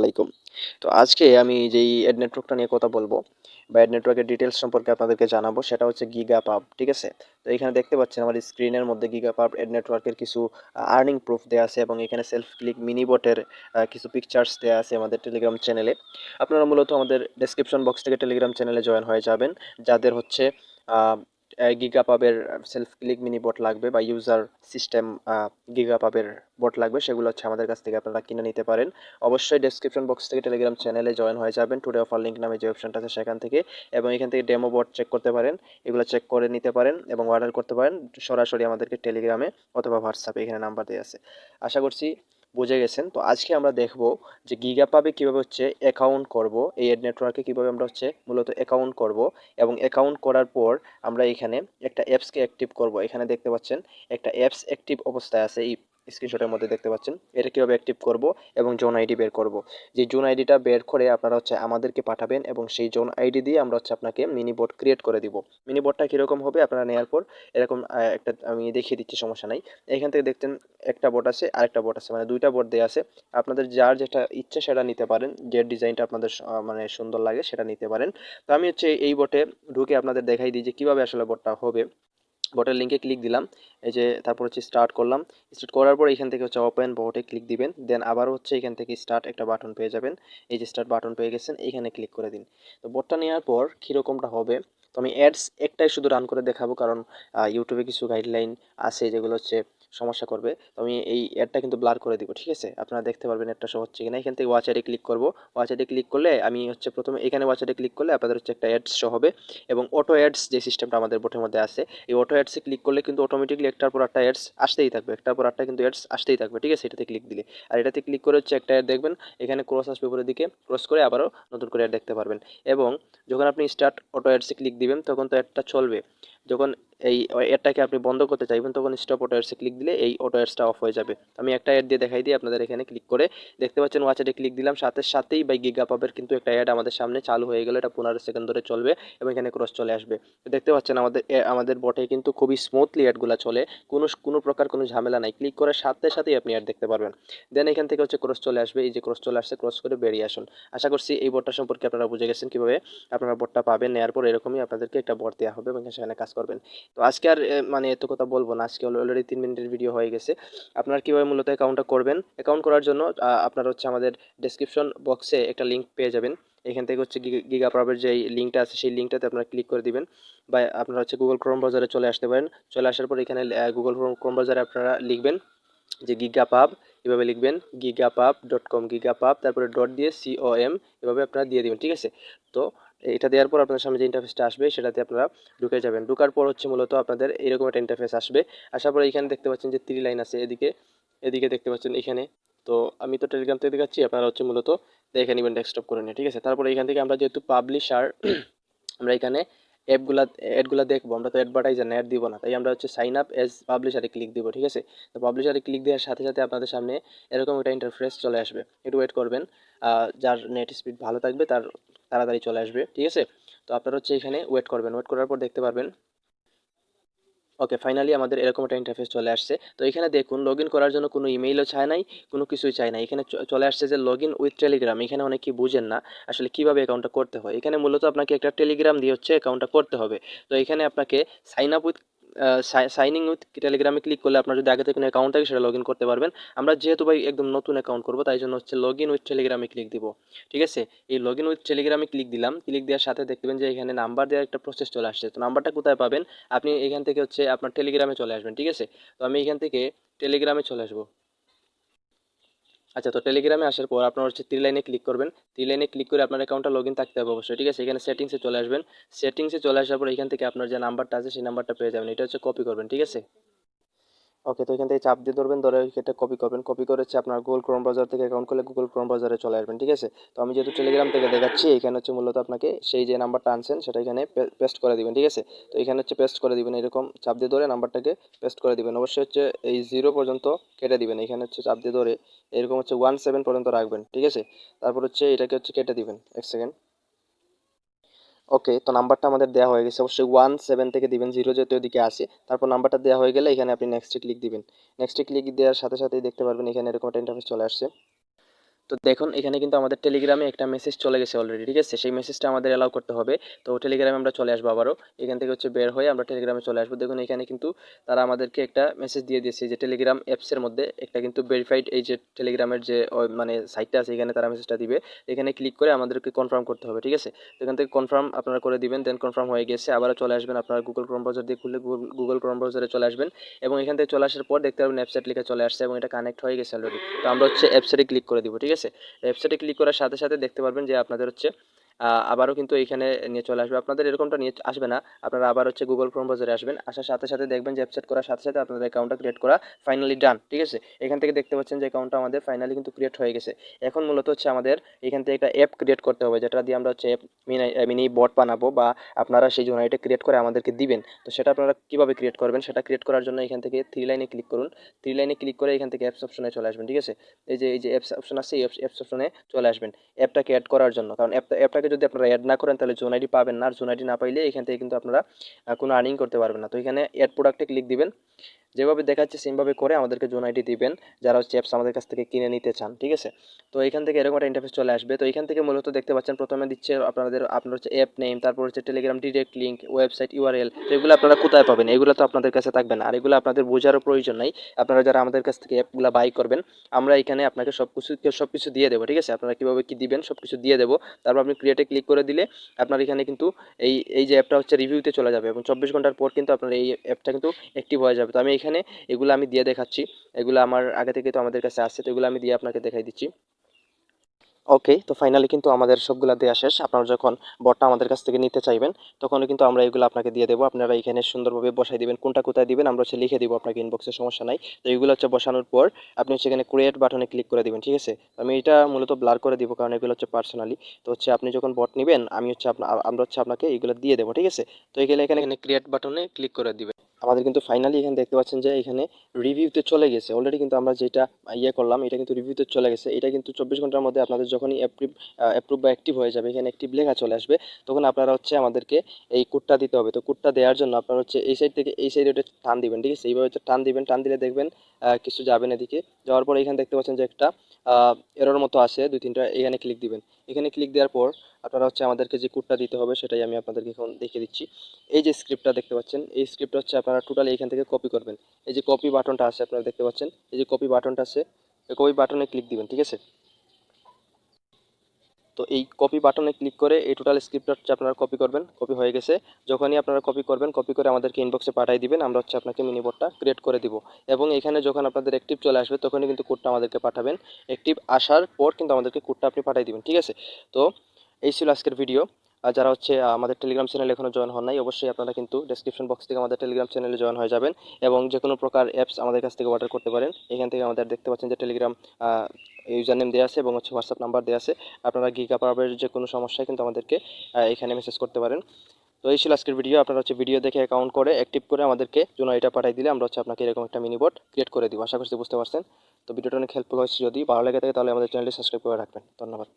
আলাইকুম। তো আজকে আমি যেই এড নেটওয়ার্কটা নিয়ে কথা বলব, বা এড নেটওয়ার্কের ডিটেলস সম্পর্কে আপনাদেরকে জানাব, সেটা হচ্ছে গিগা পাব ঠিক আছে? তো এখানে দেখতে পাচ্ছেন আমার স্ক্রিনের মধ্যে গিগা পাব এড নেটওয়ার্কের কিছু আর্নিং প্রুফ দেওয়া আছে এবং এখানে সেলফ ক্লিক মিনি বটের কিছু পিকচার্স দেওয়া আছে আমাদের টেলিগ্রাম চ্যানেলে আপনারা মূলত আমাদের ডেসক্রিপশন বক্স থেকে টেলিগ্রাম চ্যানেলে জয়েন হয়ে যাবেন, যাদের হচ্ছে গিগা পাবের সেলফ ক্লিক মিনি বট লাগবে বা ইউজার সিস্টেম গিগা পাবের বট লাগবে, সেগুলো হচ্ছে আমাদের কাছ থেকে আপনারা কিনে নিতে পারেন। অবশ্যই ডেসক্রিপশন বক্স থেকে টেলিগ্রাম চ্যানেলে জয়েন হয়ে যাবেন। টুডে অফার লিঙ্ক নামে যে অপশনটা আছে সেখান থেকে এবং এখান থেকে ডেমো বট চেক করতে পারেন। এগুলো চেক করে নিতে পারেন এবং অর্ডার করতে পারেন। সরাসরি আমাদেরকে টেলিগ্রামে অথবা হোয়াটসঅ্যাপে এখানে নাম্বার দেওয়া আছে। আশা করছি বুঝে গেছেন। তো আজকে আমরা দেখব যে গিগা পাবে কীভাবে হচ্ছে অ্যাকাউন্ট করব, এই এড নেটওয়ার্কে কীভাবে আমরা হচ্ছে মূলত অ্যাকাউন্ট করব এবং অ্যাকাউন্ট করার পর আমরা এখানে একটা অ্যাপসকে অ্যাক্টিভ করব। এখানে দেখতে পাচ্ছেন, একটা অ্যাপস অ্যাক্টিভ অবস্থায় আছে। এই স্ক্রিনশটের মধ্যে দেখতে পাচ্ছেন। এটা কীভাবে অ্যাক্টিভ করব এবং জোন আইডি বের করব। যে জোন আইডিটা বের করে আপনারা হচ্ছে আমাদেরকে পাঠাবেন এবং সেই জোন আইডি দিয়ে আমরা হচ্ছে আপনাকে মিনি বোর্ড ক্রিয়েট করে দিব। মিনি বোর্ডটা কীরকম হবে আপনারা নেওয়ার পর এরকম একটা, আমি দেখিয়ে দিচ্ছি, সমস্যা নাই। এখান থেকে দেখতেন একটা বোর্ড আছে, আরেকটা বোর্ড আছে মানে দুইটা বোর্ড দেওয়া আছে। আপনাদের যার যেটা ইচ্ছে সেটা নিতে পারেন। যে ডিজাইনটা আপনাদের মানে সুন্দর লাগে সেটা নিতে পারেন। তো আমি হচ্ছে এই বোটে ঢুকে আপনাদের দেখাই দিই যে কীভাবে আসলে বোর্ডটা হবে। বটের লিঙ্কে ক্লিক দিলাম, এই যে তারপর হচ্ছে স্টার্ট করলাম স্টার্ট করার পর এখান থেকে হচ্ছে ওপেন বটে ক্লিক দিবেন দেন আবার হচ্ছে এখান থেকে স্টার্ট একটা বাটন পেয়ে যাবেন, এই যে স্টার্ট বাটন পেয়ে গেছেন এইখানে ক্লিক করে দিন। তো বটটা নেওয়ার পর কীরকমটা হবে? তো আমি অ্যাডস একটাই শুধু রান করে দেখাবো, কারণ ইউটিউবে কিছু গাইডলাইন আছে যেগুলো হচ্ছে সমস্যা করবে। তো আমি এই অ্যাডটা কিন্তু ব্লার করে দিব, ঠিক আছে? আপনারা দেখতে পারবেন একটা শো হচ্ছে কিনা। এখান থেকে ওয়াচ অ্যাডে ক্লিক করব। ওয়াচ অ্যাডে ক্লিক করলে আমি হচ্ছে প্রথমে, এখানে ওয়াচ অ্যাডে ক্লিক করলে আপনাদের হচ্ছে একটা অ্যাডস শো হবে এবং অটো অ্যাডস যে সিস্টেমটা আমাদের বোটের মধ্যে আছে, এই অটো অ্যাডসে ক্লিক করলে কিন্তু অটোমেটিকলি একটার পর একটা অ্যাডস আসতেই থাকবে। একটার পর একটা কিন্তু অ্যাডস আসতেই থাকবে, ঠিক আছে? এটাতে ক্লিক দিলে। আর এটাতে ক্লিক করে হচ্ছে একটা অ্যাড দেখবেন, এখানে ক্রস আসবে উপরের দিকে ক্রস করে আবারও নতুন করে অ্যাড দেখতে পারবেন। এবং যখন আপনি স্টার্ট অটো অ্যাডসে ক্লিক দিবেন, তখন তো অ্যাডটা চলবে। যখন এই অ্যাডটাকে আপনি বন্ধ করতে চাইবেন, তখন স্টপ অটো ক্লিক দিলে এই অটো অ্যাডসটা অফ হয়ে যাবে। আমি একটা অ্যাড দিয়ে দেখাই দিই, আপনাদের এখানে ক্লিক করে দেখতে পাচ্ছেন ওয়াচেটে ক্লিক দিলাম, সাথে সাথেই বাই গিগা পাবের কিন্তু একটা অ্যাড আমাদের সামনে চালু হয়ে গেল, এটা পনেরো সেকেন্ড ধরে চলবে এবং এখানে ক্রস চলে আসবে। দেখতে পাচ্ছেন আমাদের আমাদের বটে কিন্তু খুবই স্মুথলি অ্যাডগুলো চলে, কোনো কোনো প্রকার কোনো ঝামেলা নাই। ক্লিক করার সাথে সাথেই আপনি অ্যাড দেখতে পারবেন। দেন এখান থেকে হচ্ছে ক্রস চলে আসবে, এই যে ক্রস চলে আসছে ক্রস করে বেরিয়ে আসুন। আশা করছি এই বটটা সম্পর্কে আপনারা বুঝে গেছেন কীভাবে আপনারা বটটা পাবেন নেওয়ার পর এরকমই আপনাদেরকে একটা বট দেওয়া হবে এবং সেখানে কাজ করবেন। তো আজকে আর মানে এত কথা বলব না, আজকে অলরেডি তিন মিনিটের ভিডিও হয়ে গেছে। আপনার কীভাবে মূলত অ্যাকাউন্টটা করবেন? অ্যাকাউন্ট করার জন্য আপনার হচ্ছে আমাদের ডেসক্রিপশন বক্সে একটা লিঙ্ক পেয়ে যাবেন। এখান থেকে হচ্ছে গিগা প্রবের যে লিঙ্কটা আছে, সেই লিঙ্কটাতে আপনারা ক্লিক করে দিবেন। বা আপনারা হচ্ছে গুগল ক্রোম ব্রাউজারে চলে আসতে পারেন। চলে আসার পর এখানে গুগল ক্রোম ব্রাউজারে আপনারা লিখবেন যে গিগা পাব এভাবে লিখবেন গিগা পাব ডট কম গিগা পাব তারপরে ডট দিয়ে সিওএম এভাবে আপনারা দিয়ে দেবেন, ঠিক আছে? তো এটা দেওয়ার পর আপনার সামনে যে ইন্টারফেসটা আসবে, সেটাতে আপনারা ঢুকে যাবেন। ঢুকার পর হচ্ছে মূলত আপনাদের এরকম একটা ইন্টারফেস আসবে। আসার পরে এখানে দেখতে পাচ্ছেন যে থ্রি লাইন আছে এদিকে এদিকে দেখতে পাচ্ছেন এখানে। তো আমি তো টেলিগ্রাম থেকে দেখাচ্ছি, আপনারা হচ্ছে মূলত দেখে নেবেন ডেস্কটপ করে নিয়ে, ঠিক আছে? তারপরে এখান থেকে আমরা যেহেতু পাবলিশার আমরা এখানে অ্যাপগুলা অ্যাডগুলা দেখব। আমরা তো অ্যাডভার্টাইজার অ্যাড দিব না। তাই আমরা হচ্ছে সাইন আপ এজ পাবলিশারে ক্লিক দিব, ঠিক আছে? তো পাবলিশারে ক্লিক দেওয়ার সাথে সাথে আপনাদের সামনে এরকম একটা ইন্টারফেস চলে আসবে। একটু ওয়েট করবেন। যার নেট স্পিড ভালো থাকবে, তার তাড়াতাড়ি চলে আসবে, ঠিক আছে? তো আপনারা হচ্ছে এখানে ওয়েট করবেন। ওয়েট করার পর দেখতে পারবেন। ওকে ফাইনালি আমাদের এরকম একটা ইন্টারফেস চলে আসছে। তো এখানে দেখুন লগ করার জন্য কোনো ইমেইলও চায় নাই, কোনো কিছুই চায় না এখানে চলে আসছে যে লগ ইন উইথ টেলিগ্রাম এখানে অনেকে বুঝেন না আসলে কীভাবে অ্যাকাউন্টটা করতে হয়। এখানে মূলত আপনাকে একটা টেলিগ্রাম দিয়ে হচ্ছে অ্যাকাউন্টটা করতে হবে। তো এখানে আপনাকে sign up with signing with টেলিগ্রামে ক্লিক করলে আপনার যদি আগে থেকে কোনো অ্যাকাউন্ট থাকে সেটা লগ ইন করতে পারবেন। আমরা যেহেতু ভাই একদম নতুন অ্যাকাউন্ট করব, তাই জন্য হচ্ছে লগ ইন উইথ টেলিগ্রামে ক্লিক দিব। ঠিক আছে? এই লগ ইন উইথ টেলিগ্রামে ক্লিক দিলাম। ক্লিক দেওয়ার সাথে দেখবেন যে এখানে নাম্বার দেওয়ার একটা প্রসেস চলে আসছে। তো নাম্বারটা কোথায় পাবেন? আপনি এখান থেকে হচ্ছে আপনার টেলিগ্রামে চলে আসবেন। ঠিক আছে? তো আমি এখান থেকে টেলিগ্রামে চলে আসব। আচ্ছা তো টেলিগ্রামে আসার পর আপনার হচ্ছে থ্রি লাইনে ক্লিক করবেন। থ্রি লাইনে ক্লিক করে আপনার অ্যাকাউন্টটা লগ ইন থাকতে হবে অবশ্যই, ঠিক আছে? এখানে সেটিংসে চলে আসবেন। সেটিংসে চলে আসার পর এখান থেকে আপনার যে নাম্বারটা আছে, সেই নাম্বারটা পেয়ে যাবেন। এটা হচ্ছে কপি করবেন, ঠিক আছে? ওকে, তো এখান থেকে চাপ দিয়ে ধরবেন, ধরে এটা কপি করবেন। কপি করে হচ্ছে আপনার গুগল ক্রোম ব্রাউজার থেকে অ্যাকাউন্ট করলে গুগল ক্রোম ব্রাউজারে চলে আসবেন, ঠিক আছে? তো আমি যেহেতু টেলিগ্রাম থেকে দেখাচ্ছি, এখানে হচ্ছে মূলত আপনাকে সেই যে নাম্বারটা আনছেন, সেটা এখানে পেস্ট করে দিবেন, ঠিক আছে? তো এখানে হচ্ছে পেস্ট করে দিবেন, এরকম চাপ দিয়ে ধরে নাম্বারটাকে পেস্ট করে দিবেন। অবশ্যই হচ্ছে এই জিরো পর্যন্ত কেটে দিবেন, এখানে হচ্ছে চাপ দিয়ে ধরে এরকম হচ্ছে ওয়ান সেভেন পর্যন্ত রাখবেন, ঠিক আছে? তারপর হচ্ছে এটাকে হচ্ছে কেটে দিবেন, এক সেকেন্ড ওকে, তো নাম্বারটা আমাদের দেওয়া হয়ে গেছে। অবশ্যই ওয়ান সেভেন থেকে দিবেন, জিরো যেহেতু ওদিকে আসে, তারপর নাম্বারটা দেওয়া হয়ে গেলে এখানে আপনি নেক্সটে ক্লিক দিবেন। নেক্সটে ক্লিক দেওয়ার সাথে সাথেই দেখতে পারবেন এখানে এরকম একটা ইন্টারফেস চলে আসছে। তো দেখুন, এখানে কিন্তু আমাদের টেলিগ্রামে একটা মেসেজ চলে গেছে অলরেডি ঠিক আছে? সেই মেসেজটা আমাদের অ্যালাউ করতে হবে। তো টেলিগ্রামে আমরা চলে আসব আবারও। এখান থেকে হচ্ছে বের হয়ে আমরা টেলিগ্রামে চলে আসব। দেখুন, এখানে কিন্তু তারা আমাদেরকে একটা মেসেজ দিয়ে দিয়েছে যে টেলিগ্রাম অ্যাপসের মধ্যে একটা কিন্তু ভেরিফাইড এই যে টেলিগ্রামের যে মানে সাইটটা আছে, এখানে তারা মেসেজটা দিবে। এখানে ক্লিক করে আমাদেরকে কনফার্ম করতে হবে, ঠিক আছে? এখান থেকে কনফার্ম আপনারা করে দিবেন দেন কনফার্ম হয়ে গেছে। আবারও চলে আসবেন আপনারা গুগল ক্রোম ব্রাউজার দিয়ে খুললে গুগল ক্রোম ব্রাউজারে চলে আসবেন। এবং এখান থেকে চলে আসার পর দেখতে পাবেন ওয়েবসাইট লিখে চলে আসছে এবং এটা কানেক্ট হয়ে গেছে অলরেডি তো আমরা হচ্ছে ওয়েবসাইটে ক্লিক করে দিব, ঠিক আছে? ওয়েবসাইটে ক্লিক করার সাথে সাথে দেখতে পারবেন যে আপনাদের হচ্ছে আবারও কিন্তু এইখানে নিয়ে চলে আসবে। আপনাদের এরকমটা নিয়ে আসবে না। আপনারা আবার হচ্ছে গুগল ক্রোম ব্রাউজারে আসবেন। আসার সাথে সাথে দেখবেন যে ওয়েবসাইট করার সাথে সাথে আপনাদের অ্যাকাউন্টটা ক্রিয়েট করা ফাইনালি ডান ঠিক আছে? এখান থেকে দেখতে পাচ্ছেন যে অ্যাকাউন্টটা আমাদের ফাইনালি কিন্তু ক্রিয়েট হয়ে গেছে। এখন মূলত হচ্ছে আমাদের এখান থেকে একটা অ্যাপ ক্রিয়েট করতে হবে, যেটা দিয়ে আমরা হচ্ছে অ্যাপ মিনি বট বানাবো বা আপনারা সেই জোনাইটা ক্রিয়েট করে আমাদেরকে দিবেন। তো সেটা আপনারা কীভাবে ক্রিয়েট করবেন, সেটা ক্রিয়েট করার জন্য এখান থেকে থ্রি লাইনে ক্লিক করুন। থ্রি লাইনে ক্লিক করে এখান থেকে অ্যাপস অপশনে চলে আসবেন, ঠিক আছে? এই যে এই যে অ্যাপস অপশন আছে, এই অ্যাপস অপশনে চলে আসবেন। অ্যাপটাকে অ্যাড করার জন্য, কারণ অ্যাপটা অ্যাপটাকে যদি আপনারা অ্যাড না করেন, তাহলে জোন আইডি পাবেন না। আর জোন আইডি না পাইলে এখান থেকে কিন্তু আপনারা কোনো আর্নিং করতে পারবেন না। তো এখানে অ্যাড প্রোডাক্টে ক্লিক দিবেন। যেভাবে দেখাচ্ছে, সেমভাবে করে আমাদেরকে জোন আইডি দিবেন। যারা হচ্ছে অ্যাপস আমাদের কাছ থেকে কিনে নিতে চান, ঠিক আছে? তো এখান থেকে এরকম একটা ইন্টারফেস চলে আসবে। তো এখান থেকে মূলত দেখতে পাচ্ছেন, প্রথমে দিচ্ছে আপনাদের, আপনার হচ্ছে অ্যাপ নেম তারপর হচ্ছে Telegram direct link website URL এগুলো আপনারা কোথায় পাবেন? এগুলো তো আপনাদের কাছে থাকবে না। আর এগুলো আপনাদের বোঝারও প্রয়োজন নাই। আপনারা যারা আমাদের কাছ থেকে অ্যাপগুলো বাই করবেন, আমরা এখানে আপনাকে সব কিছু সব কিছু দিয়ে দেবো, ঠিক আছে? আপনারা কীভাবে কী দিবেন সব কিছু দিয়ে দেবো। তারপর আপনি ক্রিয়েটে ক্লিক করে দিলে আপনার এখানে কিন্তু এই এই যে অ্যাপটা হচ্ছে রিভিউতে চলে যাবে এবং চব্বিশ ঘণ্টার পর কিন্তু আপনার এই অ্যাপটা কিন্তু অ্যাক্টিভ হয়ে যাবে। তো আমি এখানে, এগুলো আমি দিয়ে দেখাচ্ছি। এগুলো আমার আগে থেকে তো আমাদের কাছে আসছে তো এগুলো আমি দিয়ে আপনাকে দেখাই দিচ্ছি। ওকে তো ফাইনালি কিন্তু আমাদের সবগুলা দেওয়া শেষ। আপনারা যখন বটটা আমাদের কাছ থেকে নিতে চাইবেন তখনও কিন্তু আমরা এগুলো আপনাকে দিয়ে দেবো। আপনারা এখানে সুন্দরভাবে বসাই দিবেন, কোনটা কোথায় দিবেন, আমরা হচ্ছে লিখে দিব আপনাকে ইনবক্সে সমস্যা নাই। তো এগুলো হচ্ছে বসানোর পর আপনি হচ্ছে এখানে ক্রিয়েট বাটনে ক্লিক করে দিবেন, ঠিক আছে? আমি এটা মূলত ব্লার করে দিব, কারণ এগুলো হচ্ছে পার্সোনালি তো হচ্ছে আপনি যখন বট নেবেন, আমি হচ্ছে আমরা হচ্ছে আপনাকে এগুলো দিয়ে দেবো, ঠিক আছে? তো এগুলো এখানে এখানে ক্রিয়েট বাটনে ক্লিক করে দিবেন। আমাদের কিন্তু ফাইনালি এখানে দেখতে পাচ্ছেন যে এখানে রিভিউতে চলে গেছে। অলরেডি কিন্তু আমরা যেটা ইয়ে করলাম, এটা কিন্তু রিভিউতে চলে গেছে। এটা কিন্তু চব্বিশ ঘণ্টার মধ্যে আপনাদের যখনই অ্যাপ্রিভ অ্যাপ্রুভ বা অ্যাক্টিভ হয়ে যাবে, এখানে অ্যাক্টিভ লেখা চলে আসবে, তখন আপনারা হচ্ছে আমাদেরকে এই কোডটা দিতে হবে। তো কোডটা দেওয়ার জন্য আপনারা হচ্ছে এই সাইড থেকে এই সাইডে ওটা টান দিবেন, ঠিক আছে? এইভাবে হচ্ছে টান দিবেন, টান দিলে দেখবেন কিছু যাবেন এদিকে। যাওয়ার পর এখানে দেখতে পাচ্ছেন যে একটা এরর মতো আসে, দুই তিনটা, এখানে ক্লিক দিবেন। এখানে ক্লিক দেওয়ার পর আপনারা হচ্ছে আমাদেরকে যে কোডটা দিতে হবে সেটাই আমি আপনাদেরকে এখন দেখিয়ে দিচ্ছি। এই যে স্ক্রিপ্টটা দেখতে পাচ্ছেন, এই স্ক্রিপ্টটা হচ্ছে আপনারা টোটালি এখান থেকে কপি করবেন। এই যে কপি বাটনটা আছে, আপনারা দেখতে পাচ্ছেন, এই যে কপি বাটনটা আছে, এই কপি বাটনে ক্লিক দিবেন, ঠিক আছে? তো এই কপি বাটনে ক্লিক করে এই টোটাল স্ক্রিপ্টটা হচ্ছে আপনারা কপি করবেন কপি হয়ে গেছে। যখনই আপনারা কপি করবেন কপি করে আমাদেরকে ইনবক্সে পাঠিয়ে দিবেন, আমরা হচ্ছে আপনাকে মিনি বোর্ডটা ক্রিয়েট করে দিব। এবং এখানে যখন আপনাদের অ্যাক্টিভ চলে আসবে, তখনই কিন্তু কোডটা আমাদেরকে পাঠাবেন। অ্যাক্টিভ আসার পর কিন্তু আমাদেরকে কোডটা আপনি পাঠিয়ে দিবেন, ঠিক আছে? তো এই ছিল আজকের ভিডিও আর যারা হচ্ছে আমাদের টেলিগ্রাম চ্যানেলে এখনও জয়েন হন নাই, অবশ্যই আপনারা কিন্তু ডেসক্রিপশন বক্স থেকে আমাদের টেলিগ্রাম চ্যানেলে জয়েন হয়ে যাবেন এবং যে কোনো প্রকার অ্যাপস আমাদের কাছ থেকে অর্ডার করতে পারেন। এখান থেকে আমাদের দেখতে পাচ্ছেন যে টেলিগ্রাম ইউজার নেম দেওয়া আছে এবং হচ্ছে হোয়াটসঅ্যাপ নাম্বার দেওয়া আছে। আপনারা গিগা পাবের যে কোনো সমস্যায় কিন্তু আমাদেরকে এখানে মেসেজ করতে পারেন। তো এই ছিল আজকের ভিডিও আপনারা হচ্ছে ভিডিও দেখে অ্যাকাউন্ট করে অ্যাক্টিভ করে আমাদেরকে জন্য এটা পাঠিয়ে দিলে আমরা হচ্ছে আপনাকে এরকম একটা মিনি বোর্ড ক্রিয়েট করে দিব। আশা করছি বুঝতে পারছেন। তো ভিডিওটা অনেক হেল্পফুল হয়েছে যদি ভালো লেগে থাকে তাহলে আমাদের চ্যানেলটি সাবস্ক্রাইব করে রাখবেন। ধন্যবাদ।